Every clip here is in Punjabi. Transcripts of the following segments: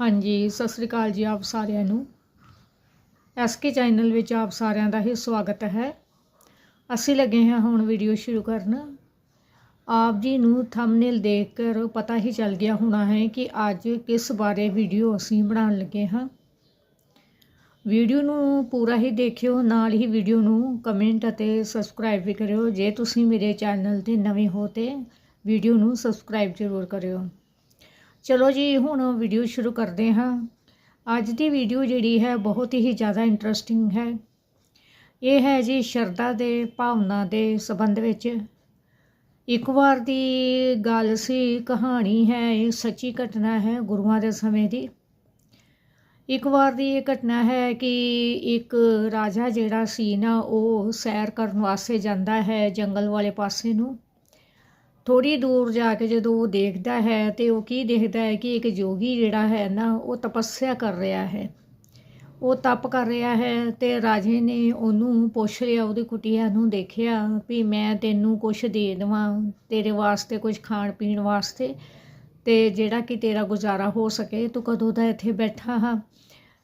ਹਾਂਜੀ, ਸਤਿ ਸ੍ਰੀ ਅਕਾਲ ਜੀ ਆਪ ਸਾਰਿਆਂ ਨੂੰ। ਐਸਕੇ ਚੈਨਲ ਵਿੱਚ ਆਪ ਸਾਰਿਆਂ ਦਾ ਹੀ ਸਵਾਗਤ ਹੈ। ਅਸੀਂ ਲੱਗੇ ਹਾਂ ਹੁਣ ਵੀਡੀਓ ਸ਼ੁਰੂ ਕਰਨ। ਆਪ ਜੀ ਨੂੰ ਥੰਬਨੇਲ ਦੇਖ ਕਰ ਪਤਾ ਹੀ ਚੱਲ ਗਿਆ ਹੋਣਾ ਹੈ ਕਿ ਅੱਜ ਕਿਸ ਬਾਰੇ ਵੀਡੀਓ ਅਸੀਂ ਬਣਾਉਣ ਲੱਗੇ ਹਾਂ। ਵੀਡੀਓ ਨੂੰ ਪੂਰਾ ਹੀ ਦੇਖਿਓ, ਨਾਲ ਹੀ ਵੀਡੀਓ ਨੂੰ ਕਮੈਂਟ ਅਤੇ ਸਬਸਕ੍ਰਾਈਬ ਵੀ ਕਰਿਓ। ਜੇ ਤੁਸੀਂ ਮੇਰੇ ਚੈਨਲ ਤੇ ਨਵੇਂ ਹੋ ਤੇ ਵੀਡੀਓ ਨੂੰ ਸਬਸਕ੍ਰਾਈਬ ਜ਼ਰੂਰ ਕਰਿਓ। ਚਲੋ ਜੀ, ਹੁਣ ਵੀਡੀਓ ਸ਼ੁਰੂ ਕਰਦੇ ਹਾਂ। ਅੱਜ ਦੀ ਵੀਡੀਓ ਜਿਹੜੀ ਹੈ, ਬਹੁਤ ਹੀ ਜ਼ਿਆਦਾ ਇੰਟਰਸਟਿੰਗ ਹੈ। ਇਹ ਹੈ ਜੀ, ਸ਼ਰਧਾ ਦੇ ਭਾਵਨਾ ਦੇ ਸੰਬੰਧ ਵਿੱਚ। ਇੱਕ ਵਾਰ ਦੀ ਗੱਲ ਸੀ, ਕਹਾਣੀ ਹੈ, ਇਹ ਸੱਚੀ ਘਟਨਾ ਹੈ ਗੁਰੂਆਂ ਦੇ ਸਮੇਂ ਦੀ। ਇੱਕ ਵਾਰ ਦੀ ਇਹ ਘਟਨਾ ਹੈ ਕਿ ਇੱਕ ਰਾਜਾ ਜਿਹੜਾ ਸੀ ਨਾ, ਉਹ ਸੈਰ ਕਰਨ ਵਾਸਤੇ ਜਾਂਦਾ ਹੈ ਜੰਗਲ ਵਾਲੇ ਪਾਸੇ ਨੂੰ। ਥੋੜੀ ਦੂਰ ਜਾ ਕੇ ਜਦੋਂ ਉਹ ਦੇਖਦਾ ਹੈ ਤੇ ਉਹ ਕੀ ਦੇਖਦਾ ਹੈ ਕਿ ਇੱਕ ਜੋਗੀ ਜਿਹੜਾ ਹੈ ਨਾ, ਉਹ ਤਪੱਸਿਆ ਕਰ ਰਿਹਾ ਹੈ। ਉਹ ਤਪ ਕਰ ਰਿਹਾ ਹੈ ਤੇ ਰਾਜੇ ਨੇ ਉਹਨੂੰ ਪੁੱਛ ਲਿਆ, ਉਹਦੀ ਕੁਟੀਆ ਨੂੰ ਦੇਖਿਆ ਵੀ ਮੈਂ ਤੈਨੂੰ ਕੁਝ ਦੇ ਦੇਵਾਂ ਤੇਰੇ ਵਾਸਤੇ ਕੁਝ ਖਾਣ ਪੀਣ ਵਾਸਤੇ ਤੇ ਜਿਹੜਾ ਕਿ ਤੇਰਾ ਗੁਜ਼ਾਰਾ ਹੋ ਸਕੇ, ਤੂੰ ਕਦੋਂ ਦਾ ਇੱਥੇ ਬੈਠਾ ਹਾਂ?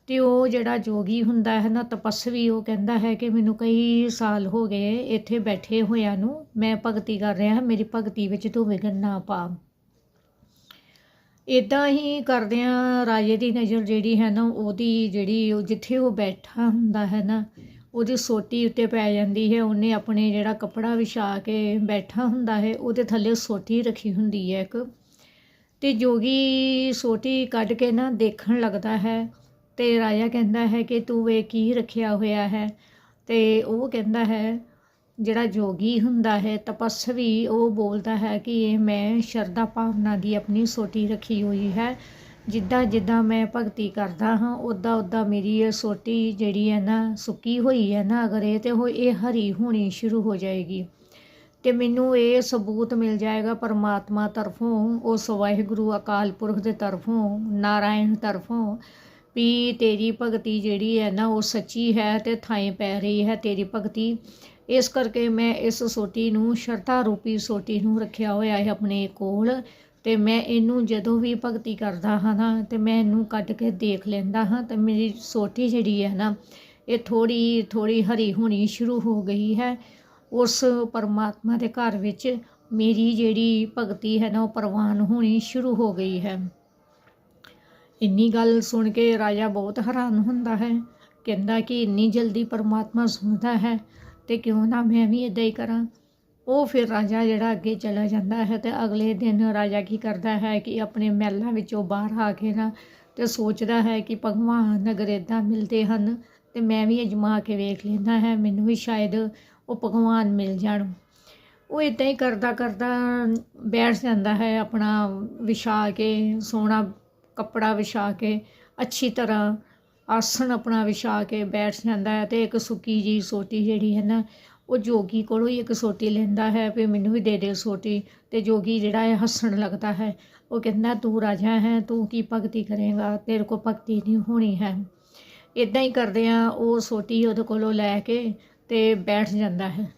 ਅਤੇ ਉਹ ਜਿਹੜਾ ਜੋਗੀ ਹੁੰਦਾ ਹੈ ਨਾ, ਤਪਸਵੀ ਉਹ ਕਹਿੰਦਾ ਹੈ ਕਿ ਮੈਨੂੰ ਕਈ ਸਾਲ ਹੋ ਗਏ ਇੱਥੇ ਬੈਠੇ ਹੋਇਆਂ ਨੂੰ, ਮੈਂ ਭਗਤੀ ਕਰ ਰਿਹਾ ਮੇਰੀ ਭਗਤੀ ਵਿੱਚ ਤੂੰ ਵਿਘਨ ਨਾ ਪਾ। ਇਦਾਂ ਹੀ ਕਰਦਿਆਂ ਰਾਜੇ ਦੀ ਨਜ਼ਰ ਜਿਹੜੀ ਹੈ ਨਾ, ਉਹਦੀ ਜਿਹੜੀ ਉਹ ਜਿੱਥੇ ਉਹ ਬੈਠਾ ਹੁੰਦਾ ਹੈ ਨਾ, ਉਹਦੀ ਸੋਟੀ ਉੱਤੇ ਪੈ ਜਾਂਦੀ ਹੈ, ਉਹਨੇ ਆਪਣੇ ਜਿਹੜਾ ਕੱਪੜਾ ਵਿਛਾ ਕੇ ਬੈਠਾ ਹੁੰਦਾ ਹੈ, ਉਹਦੇ ਥੱਲੇ ਸੋਟੀ ਰੱਖੀ ਹੁੰਦੀ ਹੈ ਇੱਕ। ਤੇ ਜੋਗੀ ਸੋਟੀ ਕੱਢ ਕੇ ਨਾ ਦੇਖਣ ਲੱਗਦਾ ਹੈ ਅਤੇ ਰਾਜਾ ਕਹਿੰਦਾ ਹੈ ਕਿ ਤੂੰ ਇਹ ਕੀ ਰੱਖਿਆ ਹੋਇਆ ਹੈ? ਅਤੇ ਉਹ ਕਹਿੰਦਾ ਹੈ, ਜਿਹੜਾ ਜੋਗੀ ਹੁੰਦਾ ਹੈ ਤਪਸਵੀ ਉਹ ਬੋਲਦਾ ਹੈ ਕਿ ਇਹ ਮੈਂ ਸ਼ਰਧਾ ਭਾਵਨਾ ਦੀ ਆਪਣੀ ਸੋਟੀ ਰੱਖੀ ਹੋਈ ਹੈ। ਜਿੱਦਾਂ ਜਿੱਦਾਂ ਮੈਂ ਭਗਤੀ ਕਰਦਾ ਹਾਂ ਉਦਾਂ ਉਦਾਂ ਮੇਰੀ ਇਹ ਸੋਟੀ ਜਿਹੜੀ ਹੈ ਨਾ ਸੁੱਕੀ ਹੋਈ ਹੈ ਨਾ, ਅਗਰ ਇਹ ਤੇ ਉਹ ਇਹ ਹਰੀ ਹੋਣੀ ਸ਼ੁਰੂ ਹੋ ਜਾਏਗੀ। ਤੇ ਮੈਨੂੰ ਇਹ ਸਬੂਤ ਮਿਲ ਜਾਏਗਾ ਪਰਮਾਤਮਾ ਤਰਫੋਂ, ਉਸ ਵਾਹਿਗੁਰੂ ਅਕਾਲ ਪੁਰਖ ਦੇ ਤਰਫੋਂ, ਨਾਰਾਇਣ ਤਰਫੋਂ ਵੀ ਤੇਰੀ ਭਗਤੀ ਜਿਹੜੀ ਹੈ ਨਾ ਉਹ ਸੱਚੀ ਹੈ ਤੇ ਥਾਂ ਪੈ ਰਹੀ ਹੈ ਤੇਰੀ ਭਗਤੀ। ਇਸ ਕਰਕੇ ਮੈਂ ਇਸ ਸੋਟੀ ਨੂੰ, ਸ਼ਰਧਾ ਰੂਪੀ ਸੋਟੀ ਨੂੰ ਰੱਖਿਆ ਹੋਇਆ ਹੈ ਆਪਣੇ ਕੋਲ ਤੇ ਮੈਂ ਇਹਨੂੰ ਜਦੋਂ ਵੀ ਭਗਤੀ ਕਰਦਾ ਹਾਂ ਨਾ ਤੇ ਮੈਂ ਇਹਨੂੰ ਕੱਢ ਕੇ ਦੇਖ ਲੈਂਦਾ ਹਾਂ ਤੇ ਮੇਰੀ ਸੋਟੀ ਜਿਹੜੀ ਹੈ ਨਾ, ਇਹ ਥੋੜੀ ਥੋੜੀ ਹਰੀ ਹੋਣੀ ਸ਼ੁਰੂ ਹੋ ਗਈ ਹੈ। ਉਸ ਪਰਮਾਤਮਾ ਦੇ ਘਰ ਵਿੱਚ ਮੇਰੀ ਜਿਹੜੀ ਭਗਤੀ ਹੈ ਨਾ ਉਹ ਪ੍ਰਵਾਨ ਹੋਣੀ ਸ਼ੁਰੂ ਹੋ ਗਈ ਹੈ। ਇੰਨੀ ਗੱਲ ਸੁਣ ਕੇ ਰਾਜਾ ਬਹੁਤ ਹੈਰਾਨ ਹੁੰਦਾ ਹੈ। ਕਹਿੰਦਾ ਕਿ ਇੰਨੀ ਜਲਦੀ ਪਰਮਾਤਮਾ ਸੁਣਦਾ ਹੈ ਤੇ ਕਿਉਂ ਨਾ ਮੈਂ ਵੀ ਇਦਾਂ ਹੀ ਕਰਾਂ। ਉਹ ਫਿਰ ਰਾਜਾ ਜਿਹੜਾ ਅੱਗੇ ਚਲਾ ਜਾਂਦਾ ਹੈ ਤੇ ਅਗਲੇ ਦਿਨ ਰਾਜਾ ਕੀ ਕਰਦਾ ਹੈ ਕਿ ਆਪਣੇ ਮਹਿਲਾਂ ਵਿੱਚੋਂ ਬਾਹਰ ਆ ਕੇ ਨਾ ਤੇ ਸੋਚਦਾ ਹੈ ਕਿ ਭਗਵਾਨ ਅਗਰ ਇਦਾਂ ਮਿਲਦੇ ਹਨ ਤੇ ਮੈਂ ਵੀ ਅਜਮਾ ਕੇ ਵੇਖ ਲੈਂਦਾ ਹੈ, ਮੈਨੂੰ ਵੀ ਸ਼ਾਇਦ ਉਹ ਭਗਵਾਨ ਮਿਲ ਜਾਣ। ਉਹ ਇਦਾਂ ਹੀ ਕਰਦਾ ਕਰਦਾ ਬੈਠ ਜਾਂਦਾ ਹੈ, ਆਪਣਾ ਵਿਛਾ ਕੇ ਸੋਹਣਾ ਕੱਪੜਾ ਵਿਛਾ ਕੇ, ਅੱਛੀ ਤਰ੍ਹਾਂ ਆਸਣ ਆਪਣਾ ਵਿਛਾ ਕੇ ਬੈਠ ਜਾਂਦਾ ਹੈ ਤੇ ਇੱਕ ਸੁੱਕੀ ਜੀ ਸੋਟੀ ਜਿਹੜੀ ਹੈ ਨਾ, ਉਹ ਜੋਗੀ ਕੋਲੋਂ ਹੀ ਇੱਕ ਸੋਟੀ ਲੈਂਦਾ ਹੈ, ਵੀ ਮੈਨੂੰ ਵੀ ਦੇ ਦੇ ਸੋਟੀ ਤੇ ਜੋਗੀ ਜਿਹੜਾ ਹੈ ਹੱਸਣ ਲੱਗਦਾ ਹੈ। ਉਹ ਕਹਿੰਦਾ, ਤੂੰ ਰਾਜਾ ਹੈ, ਤੂੰ ਕੀ ਭਗਤੀ ਕਰੇਗਾ? ਤੇਰੇ ਕੋ ਭਗਤੀ ਨਹੀਂ ਹੋਣੀ ਹੈ। ਇਦਾਂ ਹੀ ਕਰਦੇ ਆ, ਉਹ ਸੋਟੀ ਉਹਦੇ ਕੋਲੋਂ ਲੈ ਕੇ ਤੇ ਬੈਠ ਜਾਂਦਾ ਹੈ।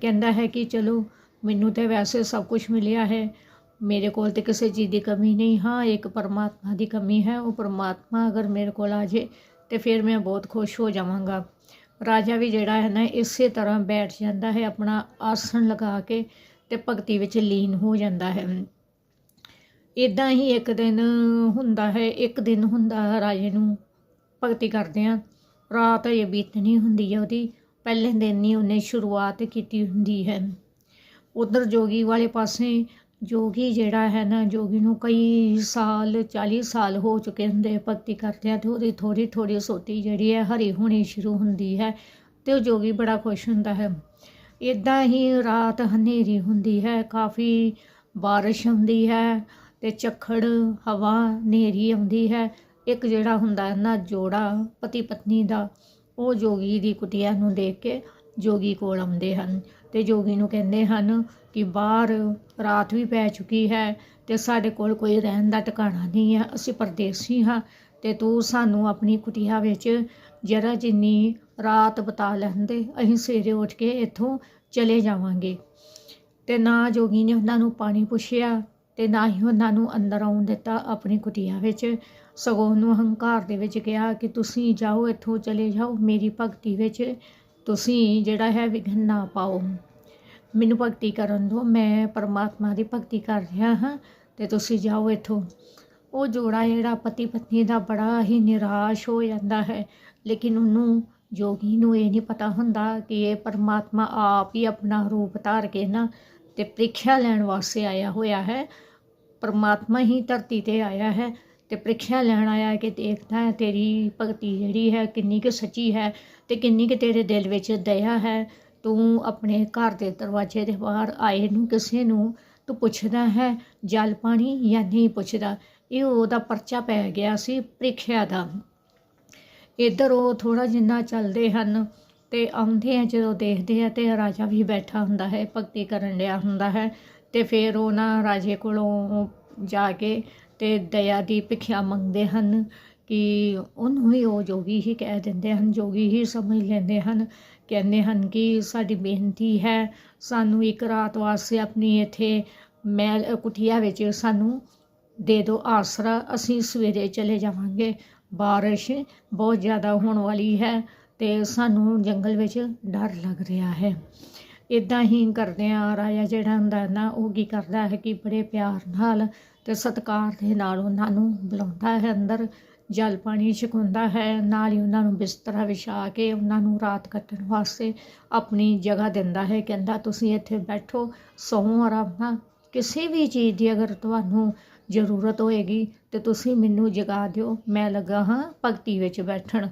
ਕਹਿੰਦਾ ਹੈ ਕਿ, ਚਲੋ, ਮੈਨੂੰ ਤੇ ਵੈਸੇ ਸਭ ਕੁਝ ਮਿਲਿਆ ਹੈ ਮੇਰੇ ਕੋਲ ਤੇ ਕਿਸੇ ਚੀਜ਼ ਦੀ ਕਮੀ ਨਹੀਂ, ਹਾਂ, ਇੱਕ ਪਰਮਾਤਮਾ ਦੀ ਕਮੀ ਹੈ, ਉਹ ਪਰਮਾਤਮਾ ਅਗਰ ਮੇਰੇ ਕੋਲ ਆ ਜੇ ਤੇ ਫਿਰ ਮੈਂ ਬਹੁਤ ਖੁਸ਼ ਹੋ ਜਾਵਾਂਗਾ। ਰਾਜਾ ਵੀ ਜਿਹੜਾ ਹੈ ਨਾ, ਇਸੇ ਤਰ੍ਹਾਂ ਬੈਠ ਜਾਂਦਾ ਹੈ, ਆਪਣਾ ਆਸਣ ਲਗਾ ਕੇ ਤੇ ਭਗਤੀ ਵਿੱਚ ਲੀਨ ਹੋ ਜਾਂਦਾ ਹੈ। ਇਦਾਂ ਹੀ ਇੱਕ ਦਿਨ ਹੁੰਦਾ ਹੈ, ਇੱਕ ਦਿਨ ਹੁੰਦਾ ਰਾਜੇ ਨੂੰ ਭਗਤੀ ਕਰਦੇ ਆ ਰਾਤ ਇਹ ਬੀਤਣੀ ਹੁੰਦੀ ਹੈ ਉਹਦੀ, ਪਹਿਲੇ ਦਿਨ ਹੀ ਉਹਨੇ ਸ਼ੁਰੂਆਤ ਕੀਤੀ ਹੁੰਦੀ ਹੈ। ਉਧਰ ਜੋਗੀ ਵਾਲੇ ਪਾਸੇ ਜੋਗੀ ਜਿਹੜਾ ਹੈ ਨਾ, ਜੋਗੀ ਨੂੰ ਕਈ ਸਾਲ 40 ਸਾਲ ਹੋ ਚੁੱਕੇ ਹੁੰਦੇ ਭਗਤੀ ਕਰਦਿਆਂ ਤੇ ਉਹਦੀ ਥੋੜੀ ਥੋੜੀ ਸੋਟੀ ਜਿਹੜੀ ਹੈ ਹਰੀ ਹੋਣੀ ਸ਼ੁਰੂ ਹੁੰਦੀ ਹੈ ਤੇ ਉਹ ਜੋਗੀ ਬੜਾ ਖੁਸ਼ ਹੁੰਦਾ ਹੈ। ਇਦਾਂ ਹੀ ਰਾਤ ਹਨੇਰੀ ਹੁੰਦੀ ਹੈ, ਕਾਫੀ ਬਾਰਿਸ਼ ਹੁੰਦੀ ਹੈ ਤੇ ਝੱਖੜ ਹਵਾ, ਹਨੇਰੀ ਆਉਂਦੀ ਹੈ। ਇੱਕ ਜਿਹੜਾ ਹੁੰਦਾ ਹੈ ਨਾ ਜੋੜਾ ਪਤੀ ਪਤਨੀ ਦਾ, ਉਹ ਜੋਗੀ ਦੀ ਕੁਟਿਆ ਨੂੰ ਦੇਖ ਕੇ ਜੋਗੀ ਕੋਲ ਆਉਂਦੇ ਹਨ। ਅਤੇ ਜੋਗੀ ਨੂੰ ਕਹਿੰਦੇ ਹਨ ਕਿ ਬਾਹਰ ਰਾਤ ਵੀ ਪੈ ਚੁੱਕੀ ਹੈ ਅਤੇ ਸਾਡੇ ਕੋਲ ਕੋਈ ਰਹਿਣ ਦਾ ਟਿਕਾਣਾ ਨਹੀਂ ਹੈ, ਅਸੀਂ ਪਰਦੇਸੀ ਹਾਂ ਅਤੇ ਤੂੰ ਸਾਨੂੰ ਆਪਣੀ ਕੁਟਿਆ ਵਿੱਚ ਜਰਾ ਜਿੰਨੀ ਰਾਤ ਬਤਾ ਲੈਂਦੇ, ਅਸੀਂ ਸਵੇਰੇ ਉੱਠ ਕੇ ਇੱਥੋਂ ਚਲੇ ਜਾਵਾਂਗੇ। ਅਤੇ ਨਾ ਜੋਗੀ ਨੇ ਉਹਨਾਂ ਨੂੰ ਪਾਣੀ ਪੁੱਛਿਆ ਅਤੇ ਨਾ ਹੀ ਉਹਨਾਂ ਨੂੰ ਅੰਦਰ ਆਉਣ ਦਿੱਤਾ ਆਪਣੀ ਕੁਟੀਆ ਵਿੱਚ। ਸਗੋਂ ਉਹਨੂੰ ਹੰਕਾਰ ਦੇ ਵਿੱਚ ਕਿਹਾ ਕਿ ਤੁਸੀਂ ਜਾਓ, ਇੱਥੋਂ ਚਲੇ ਜਾਓ, ਮੇਰੀ ਭਗਤੀ ਵਿੱਚ ਤੁਸੀਂ ਜਿਹੜਾ ਹੈ ਵਿਘਨ ਨਾ ਪਾਓ। ਮੈਨੂੰ ਭਗਤੀ ਕਰਨ ਦਿਓ, ਮੈਂ ਪਰਮਾਤਮਾ ਦੀ ਭਗਤੀ ਕਰ ਰਿਹਾ ਹਾਂ ਤੇ ਤੁਸੀਂ ਜਾਓ ਇੱਥੋਂ। ਉਹ ਜੋੜਾ ਜਿਹੜਾ ਪਤੀ ਪਤਨੀ ਦਾ ਬੜਾ ਹੀ ਨਿਰਾਸ਼ ਹੋ ਜਾਂਦਾ ਹੈ, ਲੇਕਿਨ ਉਹਨੂੰ, ਜੋਗੀ ਨੂੰ ਇਹ ਨਹੀਂ ਪਤਾ ਹੁੰਦਾ ਕਿ ਇਹ ਪਰਮਾਤਮਾ ਆਪ ਹੀ ਆਪਣਾ ਰੂਪ ਧਾਰ ਕੇ ਨਾ ਤੇ ਪ੍ਰੀਖਿਆ ਲੈਣ ਵਾਸਤੇ ਆਇਆ ਹੋਇਆ ਹੈ। ਪਰਮਾਤਮਾ ਹੀ ਧਰਤੀ ਤੇ ਆਇਆ ਹੈ। ਤੇ ਪ੍ਰੀਖਿਆ ਲੈਣ ਆਇਆ ਕਿ ਦੇਖਦਾ ਹੈ ਤੇਰੀ ਭਗਤੀ ਜਿਹੜੀ ਹੈ ਕਿੰਨੀ ਕੁ ਸੱਚੀ ਹੈ ਤੇ ਕਿੰਨੀ ਕੁ ਤੇਰੇ ਦਿਲ ਵਿੱਚ ਦਇਆ ਹੈ, ਤੂੰ ਆਪਣੇ ਘਰ ਦੇ ਦਰਵਾਜ਼ੇ ਦੇ ਬਾਹਰ ਆਏ ਨੂੰ ਕਿਸੇ ਨੂੰ ਤੂੰ ਪੁੱਛਦਾ ਹੈ, ਜਲ ਪਾਣੀ ਜਾਂ ਨਹੀਂ ਪੁੱਛਦਾ। ਇਹ ਉਹਦਾ ਪਰਚਾ ਪੈ ਗਿਆ ਸੀ ਪ੍ਰੀਖਿਆ ਦਾ। ਇੱਧਰ ਉਹ ਥੋੜਾ ਜਿੰਨਾ ਚੱਲਦੇ ਹਨ ਤੇ ਆਉਂਦੇ ਆ ਜਦੋਂ ਦੇਖਦੇ ਆ ਤੇ ਰਾਜਾ ਵੀ ਬੈਠਾ ਹੁੰਦਾ ਹੈ, ਭਗਤੀ ਕਰਨ ਲਿਆ ਹੁੰਦਾ ਹੈ ਤੇ ਫਿਰ ਉਹਨਾਂ ਰਾਜੇ ਕੋਲੋਂ ਜਾ ਕੇ ਅਤੇ ਦਇਆ ਦੀ ਭਿਖਿਆ ਮੰਗਦੇ ਹਨ ਕਿ ਉਹਨੂੰ ਵੀ ਉਹ ਜੋਗੀ ਹੀ ਕਹਿ ਦਿੰਦੇ ਹਨ, ਜੋਗੀ ਹੀ ਸਮਝ ਲੈਂਦੇ ਹਨ। ਕਹਿੰਦੇ ਹਨ ਕਿ ਸਾਡੀ ਬੇਨਤੀ ਹੈ, ਸਾਨੂੰ ਇੱਕ ਰਾਤ ਵਾਸਤੇ ਆਪਣੀ ਇੱਥੇ ਮਹਿਲ ਕੁਟੀਆ ਵਿੱਚ ਸਾਨੂੰ ਦੇ ਦਿਓ ਆਸਰਾ, ਅਸੀਂ ਸਵੇਰੇ ਚਲੇ ਜਾਵਾਂਗੇ। ਬਾਰਿਸ਼ ਬਹੁਤ ਜ਼ਿਆਦਾ ਹੋਣ ਵਾਲੀ ਹੈ ਤੇ ਸਾਨੂੰ ਜੰਗਲ ਵਿੱਚ ਡਰ ਲੱਗ ਰਿਹਾ ਹੈ। ਇਦਾਂ ਹੀ ਕਰਦੇ ਆ ਰਾਜਾ ਜਿਹੜਾ ਹੁੰਦਾ ਨਾ, ਉਹ ਕੀ ਕਰਦਾ ਹੈ ਕਿ ਬੜੇ ਪਿਆਰ ਨਾਲ ਤੇ ਸਤਿਕਾਰ ਦੇ ਨਾਲ ਉਹਨਾਂ ਨੂੰ ਬੁਲਾਉਂਦਾ ਹੈ ਅੰਦਰ ਜਲ ਪਾਣੀ ਛਕਾਉਂਦਾ ਹੈ ਨਾਲ ਹੀ ਉਹਨਾਂ ਨੂੰ ਬਿਸਤਰਾ ਵਿਛਾ ਕੇ ਉਹਨਾਂ ਨੂੰ ਰਾਤ ਕੱਟਣ ਵਾਸਤੇ ਆਪਣੀ ਜਗ੍ਹਾ ਦਿੰਦਾ ਹੈ ਕਹਿੰਦਾ ਤੁਸੀਂ ਇੱਥੇ ਬੈਠੋ ਸੌਂ ਆਰਾਮ ਨਾਲ। ਕਿਸੇ ਵੀ ਚੀਜ਼ ਦੀ ਅਗਰ ਤੁਹਾਨੂੰ ਜ਼ਰੂਰਤ ਹੋਏਗੀ ਤੇ ਤੁਸੀਂ ਮੈਨੂੰ ਜਗਾ ਦਿਓ। ਮੈਂ ਲੱਗਾ ਹਾਂ ਭਗਤੀ ਵਿੱਚ ਬੈਠਣ।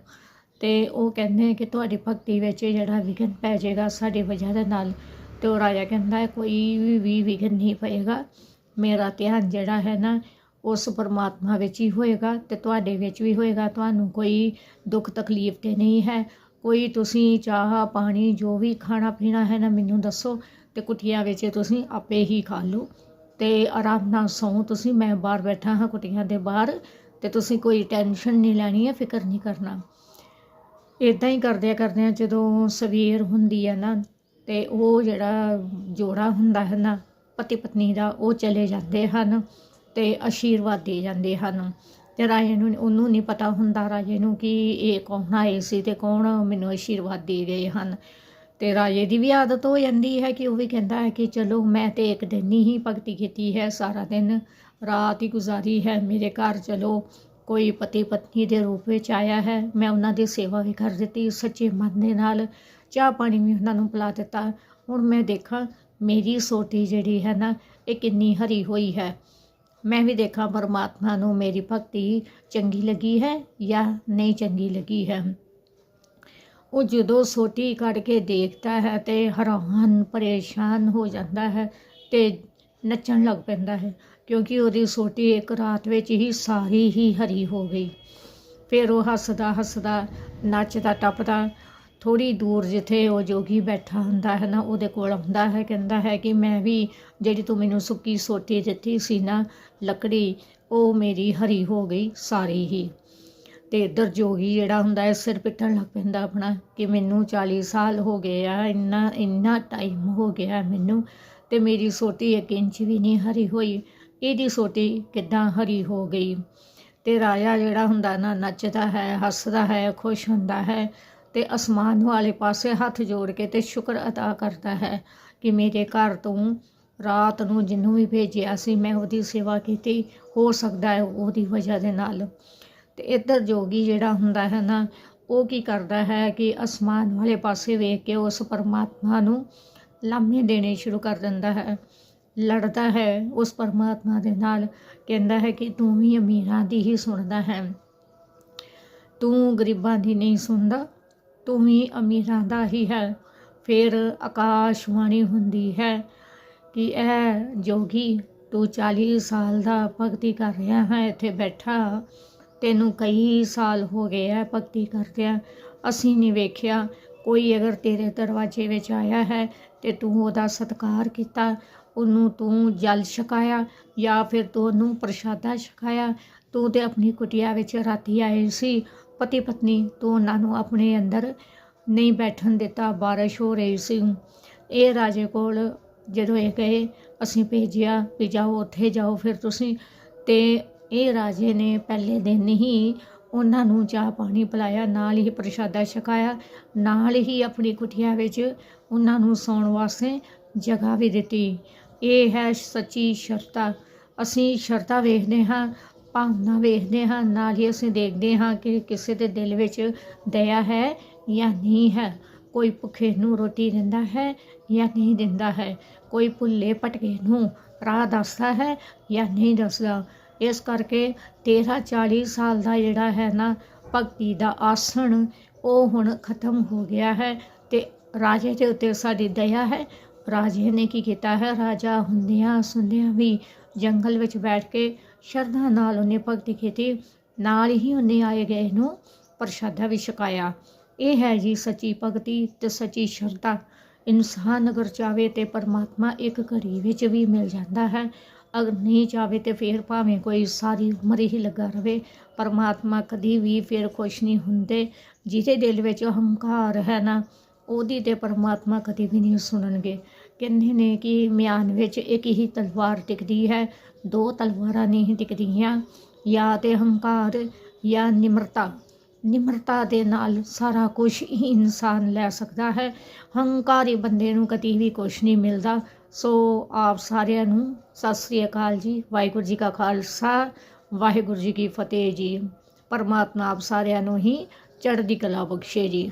ਤੇ ਉਹ ਕਹਿੰਦੇ ਕਿ ਤੁਹਾਡੀ ਭਗਤੀ ਵਿੱਚ ਜਿਹੜਾ ਵਿਘਨ ਪੈ ਜਾਏਗਾ ਸਾਡੀ ਵਜ੍ਹਾ ਦੇ ਨਾਲ। ਤੇ ਉਹ ਰਾਜਾ ਕਹਿੰਦਾ ਹੈ, ਕੋਈ ਵੀ ਵੀ ਵਿਘਨ ਨਹੀਂ ਪਏਗਾ। ਮੇਰਾ ਧਿਆਨ ਜਿਹੜਾ ਹੈ ਨਾ, ਉਸ ਪਰਮਾਤਮਾ ਵਿੱਚ ਹੀ ਹੋਏਗਾ ਤੇ ਤੁਹਾਡੇ ਵਿੱਚ ਵੀ ਹੋਏਗਾ। ਤੁਹਾਨੂੰ ਕੋਈ ਦੁੱਖ ਤਕਲੀਫ ਤੇ ਨਹੀਂ ਹੈ। ਕੋਈ ਤੁਸੀਂ ਚਾਹ, ਪਾਣੀ, ਜੋ ਵੀ ਖਾਣਾ ਪੀਣਾ ਹੈ ਨਾ, ਮੈਨੂੰ ਦੱਸੋ ਤੇ ਕੁਟੀਆਂ ਵਿੱਚ ਤੁਸੀਂ ਆਪੇ ਹੀ ਖਾ ਲਓ। ਤੇ ਆਰਾਮ ਨਾਲ ਸੌਂ ਤੁਸੀਂ। ਮੈਂ ਬਾਹਰ ਬੈਠਾ ਹਾਂ ਕੁਟੀਆਂ ਦੇ ਬਾਹਰ ਤੇ ਤੁਸੀਂ ਕੋਈ ਟੈਨਸ਼ਨ ਨਹੀਂ ਲੈਣੀ ਹੈ ਫਿਕਰ ਨਹੀਂ ਕਰਨਾ। ਇਦਾਂ ਹੀ ਕਰਦਿਆਂ ਕਰਦਿਆਂ ਜਦੋਂ ਸਵੇਰ ਹੁੰਦੀ ਹੈ ਨਾ, ਤੇ ਉਹ ਜਿਹੜਾ ਜੋੜਾ ਹੁੰਦਾ ਹੈ ਨਾ ਪਤੀ ਪਤਨੀ ਦਾ ਉਹ ਚਲੇ ਜਾਂਦੇ ਹਨ ਤੇ ਆਸ਼ੀਰਵਾਦ ਦੇ ਜਾਂਦੇ ਹਨ। ਤੇ ਰਾਜੇ ਨੂੰ ਉਹਨੂੰ ਨਹੀਂ ਪਤਾ ਹੁੰਦਾ ਰਾਜੇ ਨੂੰ ਕਿ ਇਹ ਕੌਣ ਆਏ ਸੀ ਤੇ ਕੌਣ ਮੈਨੂੰ ਆਸ਼ੀਰਵਾਦ ਦੇ ਗਏ ਹਨ। ਤੇ ਰਾਜੇ ਦੀ ਵੀ ਆਦਤ ਹੋ ਜਾਂਦੀ ਹੈ ਕਿ ਉਹ ਵੀ ਕਹਿੰਦਾ ਹੈ ਕਿ ਚਲੋ ਮੈਂ ਤੇ ਇੱਕ ਦਿਨ ਹੀ ਭਗਤੀ ਕੀਤੀ ਹੈ ਸਾਰਾ ਦਿਨ ਰਾਤ ਹੀ ਗੁਜ਼ਾਰੀ ਹੈ ਮੇਰੇ ਘਰ ਚਲੋ ਕੋਈ ਪਤੀ ਪਤਨੀ ਦੇ ਰੂਪ ਵਿੱਚ ਆਇਆ ਹੈ ਮੈਂ ਉਹਨਾਂ ਦੀ ਸੇਵਾ ਵੀ ਕਰ ਦਿੱਤੀ ਸੱਚੇ ਮਨ ਦੇ ਨਾਲ ਚਾਹ ਪਾਣੀ ਵੀ ਉਹਨਾਂ ਨੂੰ ਪਿਲਾ ਦਿੱਤਾ। ਹੁਣ ਮੈਂ ਦੇਖਾਂ ਮੇਰੀ ਸੋਟੀ ਜਿਹੜੀ ਹੈ ਨਾ, ਇਹ ਕਿੰਨੀ ਹਰੀ ਹੋਈ ਹੈ। ਮੈਂ ਵੀ ਦੇਖਾਂ ਪਰਮਾਤਮਾ ਨੂੰ ਮੇਰੀ ਭਗਤੀ ਚੰਗੀ ਲੱਗੀ ਹੈ ਜਾਂ ਨਹੀਂ ਚੰਗੀ ਲੱਗੀ ਹੈ। ਉਹ ਜਦੋਂ ਸੋਟੀ ਕੱਢ ਕੇ ਦੇਖਦਾ ਹੈ ਤੇ ਹੈਰਾਨ ਪਰੇਸ਼ਾਨ ਹੋ ਜਾਂਦਾ ਹੈ ਤੇ ਨੱਚਣ ਲੱਗ ਪੈਂਦਾ ਹੈ, ਕਿਉਂਕਿ ਉਹਦੀ ਸੋਟੀ ਇੱਕ ਰਾਤ ਵਿੱਚ ਹੀ ਸਾਰੀ ਹੀ ਹਰੀ ਹੋ ਗਈ। ਫਿਰ ਉਹ ਹੱਸਦਾ ਹੱਸਦਾ ਨੱਚਦਾ ਟੱਪਦਾ ਥੋੜੀ ਦੂਰ ਜਿੱਥੇ ਉਹ ਜੋਗੀ ਬੈਠਾ ਹੁੰਦਾ ਹੈ ਨਾ, ਉਹਦੇ ਕੋਲ ਆਉਂਦਾ ਹੈ, ਕਹਿੰਦਾ ਹੈ ਕਿ ਮੈਂ ਵੀ ਜਿਹੜੀ ਤੂੰ ਮੈਨੂੰ ਸੁੱਕੀ ਸੋਟੀ ਦਿੱਤੀ ਸੀ ਨਾ ਲੱਕੜੀ, ਉਹ ਮੇਰੀ ਹਰੀ ਹੋ ਗਈ ਸਾਰੀ ਹੀ। ਤੇ ਇੱਧਰ ਜੋਗੀ ਜਿਹੜਾ ਹੁੰਦਾ ਹੈ, ਸਿਰ ਪਿੱਟਣ ਲੱਗ ਪੈਂਦਾ ਆਪਣਾ ਕਿ ਮੈਨੂੰ 40 ਸਾਲ ਹੋ ਗਏ ਆ, ਇੰਨਾ ਇੰਨਾ ਟਾਈਮ ਹੋ ਗਿਆ ਮੈਨੂੰ ਤੇ ਮੇਰੀ ਸੋਟੀ ਇੱਕ ਇੰਚ ਵੀ ਨਹੀਂ ਹਰੀ ਹੋਈ। ਇਹਦੀ ਸੋਟੀ ਕਿੱਦਾਂ ਹਰੀ ਹੋ ਗਈ? ਤੇ ਰਾਜਾ ਜਿਹੜਾ ਹੁੰਦਾ ਨਾ, ਨੱਚਦਾ ਹੈ, ਹੱਸਦਾ ਹੈ, ਖੁਸ਼ ਹੁੰਦਾ ਹੈ ਤੇ ਅਸਮਾਨ ਵਾਲੇ ਪਾਸੇ ਹੱਥ ਜੋੜ ਕੇ ਤੇ ਸ਼ੁਕਰ ਅਦਾ ਕਰਦਾ ਹੈ ਕਿ ਮੇਰੇ ਘਰ ਤੋਂ ਰਾਤ ਨੂੰ ਜਿਹਨੂੰ ਵੀ ਭੇਜਿਆ ਸੀ, ਮੈਂ ਉਹਦੀ ਸੇਵਾ ਕੀਤੀ। ਹੋ ਸਕਦਾ ਹੈ ਉਹਦੀ ਵਜ੍ਹਾ ਦੇ ਨਾਲ। ਤੇ ਇੱਧਰ ਜੋਗੀ ਜਿਹੜਾ ਹੁੰਦਾ ਹੈ ਨਾ, ਉਹ ਕੀ ਕਰਦਾ ਹੈ ਕਿ ਅਸਮਾਨ ਵਾਲੇ ਪਾਸੇ ਵੇਖ ਕੇ ਉਸ ਪਰਮਾਤਮਾ ਨੂੰ ਲਾਮੇ ਦੇਣੇ ਸ਼ੁਰੂ ਕਰ ਦਿੰਦਾ ਹੈ। ਲੜਦਾ ਹੈ ਉਸ ਪਰਮਾਤਮਾ ਦੇ ਨਾਲ, ਕਹਿੰਦਾ ਹੈ ਕਿ ਤੂੰ ਵੀ ਅਮੀਰਾਂ ਦੀ ਹੀ ਸੁਣਦਾ ਹੈ। ਤੂੰ ਗਰੀਬਾਂ ਦੀ ਨਹੀਂ ਸੁਣਦਾ। ਤੂੰ ਵੀ ਅਮੀਰਾਂ ਦਾ ਹੀ ਹੈ। ਫਿਰ ਆਕਾਸ਼ਵਾਣੀ ਹੁੰਦੀ ਹੈ ਕਿ ਇਹ ਜੋਗੀ ਤੂੰ 40 ਸਾਲ ਦਾ ਭਗਤੀ ਕਰ ਰਿਹਾ ਹੈ, ਇੱਥੇ ਬੈਠਾ। ਤੈਨੂੰ ਕਈ ਸਾਲ ਹੋ ਗਏ ਹੈ ਭਗਤੀ ਕਰਦਿਆਂ। ਅਸੀਂ ਨਹੀਂ ਵੇਖਿਆ, ਕੋਈ ਅਗਰ ਤੇਰੇ ਦਰਵਾਜ਼ੇ ਵਿੱਚ ਆਇਆ ਹੈ ਤੇ ਤੂੰ ਉਹਦਾ ਸਤਿਕਾਰ ਕੀਤਾ, ਉਹਨੂੰ ਤੂੰ ਜਲ ਛਕਾਇਆ ਜਾਂ ਫਿਰ ਤੂੰ ਉਹਨੂੰ ਪ੍ਰਸ਼ਾਦਾ ਛਕਾਇਆ। ਤੂੰ ਤੇ ਆਪਣੀ ਕੁਟੀਆ ਵਿੱਚ ਰਾਤੀ ਆਏ ਸੀ ਪਤੀ ਪਤਨੀ ਤੋਂ ਉਹਨਾਂ ਨੂੰ ਆਪਣੇ ਅੰਦਰ ਨਹੀਂ ਬੈਠਣ ਦਿੱਤਾ, ਬਾਰਿਸ਼ ਹੋ ਰਹੀ ਸੀ। ਇਹ ਰਾਜੇ ਕੋਲ ਜਦੋਂ ਇਹ ਗਏ ਅਸੀਂ ਭੇਜਿਆ ਵੀ ਜਾਓ, ਉੱਥੇ ਜਾਓ ਫਿਰ ਤੁਸੀਂ। ਤੇ ਇਹ ਰਾਜੇ ਨੇ ਪਹਿਲੇ ਦਿਨ ਹੀ ਉਹਨਾਂ ਨੂੰ ਚਾਹ ਪਾਣੀ ਪਿਲਾਇਆ, ਨਾਲ ਹੀ ਪ੍ਰਸ਼ਾਦਾ ਛਕਾਇਆ, ਨਾਲ ਹੀ ਆਪਣੀ ਕੁਟੀਆ ਵਿੱਚ ਉਹਨਾਂ ਨੂੰ ਸੌਣ ਵਾਸਤੇ ਜਗ੍ਹਾ ਵੀ ਦਿੱਤੀ। ਇਹ ਹੈ ਸੱਚੀ ਸ਼ਰਧਾ। ਅਸੀਂ ਸ਼ਰਧਾ ਵੇਖਦੇ ਹਾਂ ਭਾਵਨਾ ਵੇਖਦੇ ਹਾਂ, ਨਾਲ ਹੀ ਅਸੀਂ ਦੇਖਦੇ ਹਾਂ ਕਿ ਕਿਸੇ ਦੇ ਦਿਲ ਵਿੱਚ ਦਇਆ ਹੈ ਜਾਂ ਨਹੀਂ ਹੈ। ਕੋਈ ਭੁੱਖੇ ਨੂੰ ਰੋਟੀ ਦਿੰਦਾ ਹੈ ਜਾਂ ਨਹੀਂ ਦਿੰਦਾ ਹੈ। ਕੋਈ ਭੁੱਲੇ ਭਟਕੇ ਨੂੰ ਰਾਹ ਦੱਸਦਾ ਹੈ ਜਾਂ ਨਹੀਂ ਦੱਸਦਾ। ਇਸ ਕਰਕੇ 13 40 ਸਾਲ ਦਾ ਜਿਹੜਾ ਹੈ ਨਾ ਭਗਤੀ ਦਾ ਆਸਣ, ਉਹ ਹੁਣ ਖਤਮ ਹੋ ਗਿਆ ਹੈ ਤੇ ਰਾਜੇ ਦੇ ਉੱਤੇ ਸਾਡੀ ਦਇਆ ਹੈ। ਰਾਜੇ ਨੇ ਕੀ ਕੀਤਾ ਹੈ? ਰਾਜਾ ਹੁੰਦਿਆਂ ਸੁਣਦਿਆਂ ਵੀ ਜੰਗਲ ਵਿੱਚ ਬੈਠ ਕੇ ਸ਼ਰਧਾ ਨਾਲ ਉਹਨੇ ਭਗਤੀ ਕੀਤੀ ਨਾਲ ਹੀ ਉਹਨੇ ਆਏ ਗਏ ਨੂੰ ਪ੍ਰਸ਼ਾਦਾ ਵੀ ਛਕਾਇਆ। ਇਹ ਹੈ ਜੀ ਸੱਚੀ ਭਗਤੀ ਤੇ ਸੱਚੀ ਸ਼ਰਧਾ। ਇਨਸਾਨ ਅਗਰ ਚਾਵੇ ਤੇ ਪਰਮਾਤਮਾ ਇੱਕ ਘੜੀ ਵਿੱਚ ਵੀ ਮਿਲ ਜਾਂਦਾ ਹੈ। ਅਗਰ ਨਹੀਂ ਚਾਵੇ ਤੇ ਫਿਰ ਭਾਵੇਂ ਕੋਈ ਸਾਰੀ ਉਮਰ ਹੀ ਲੱਗਾ ਰਵੇ। ਪਰਮਾਤਮਾ ਕਦੀ ਵੀ ਫਿਰ ਖੁਸ਼ ਨਹੀਂ ਹੁੰਦੇ। ਜਿਹਦੇ ਦਿਲ ਵਿੱਚ ਹੰਕਾਰ ਹੈ ਨਾ, ਉਹਦੀ ਤੇ ਪਰਮਾਤਮਾ ਕਦੀ ਵੀ ਨਹੀਂ ਸੁਣਨਗੇ। ਕਹਿੰਦੇ ਨੇ ਕਿ ਮਿਆਨ ਵਿੱਚ ਇੱਕ ਹੀ ਤਲਵਾਰ ਟਿਕਦੀ ਹੈ, ਦੋ ਤਲਵਾਰਾਂ ਨਹੀਂ ਟਿਕਦੀਆਂ ਜਾਂ ਤੇ ਹੰਕਾਰ ਜਾਂ ਨਿਮਰਤਾ। ਨਿਮਰਤਾ ਦੇ ਨਾਲ ਸਾਰਾ ਕੁਝ ਹੀ ਇਨਸਾਨ ਲੈ ਸਕਦਾ ਹੈ। ਹੰਕਾਰੀ ਬੰਦੇ ਨੂੰ ਕਦੀ ਵੀ ਕੁਝ ਨਹੀਂ ਮਿਲਦਾ। ਸੋ ਆਪ ਸਾਰਿਆਂ ਨੂੰ ਸਤਿ ਸ੍ਰੀ ਅਕਾਲ ਜੀ। ਵਾਹਿਗੁਰੂ ਜੀ ਕਾ ਖਾਲਸਾ, ਵਾਹਿਗੁਰੂ ਜੀ ਕੀ ਫਤਿਹ ਜੀ। ਪਰਮਾਤਮਾ ਆਪ ਸਾਰਿਆਂ ਨੂੰ ਹੀ ਚੜ੍ਹਦੀ ਕਲਾ ਬਖਸ਼ੇ ਜੀ।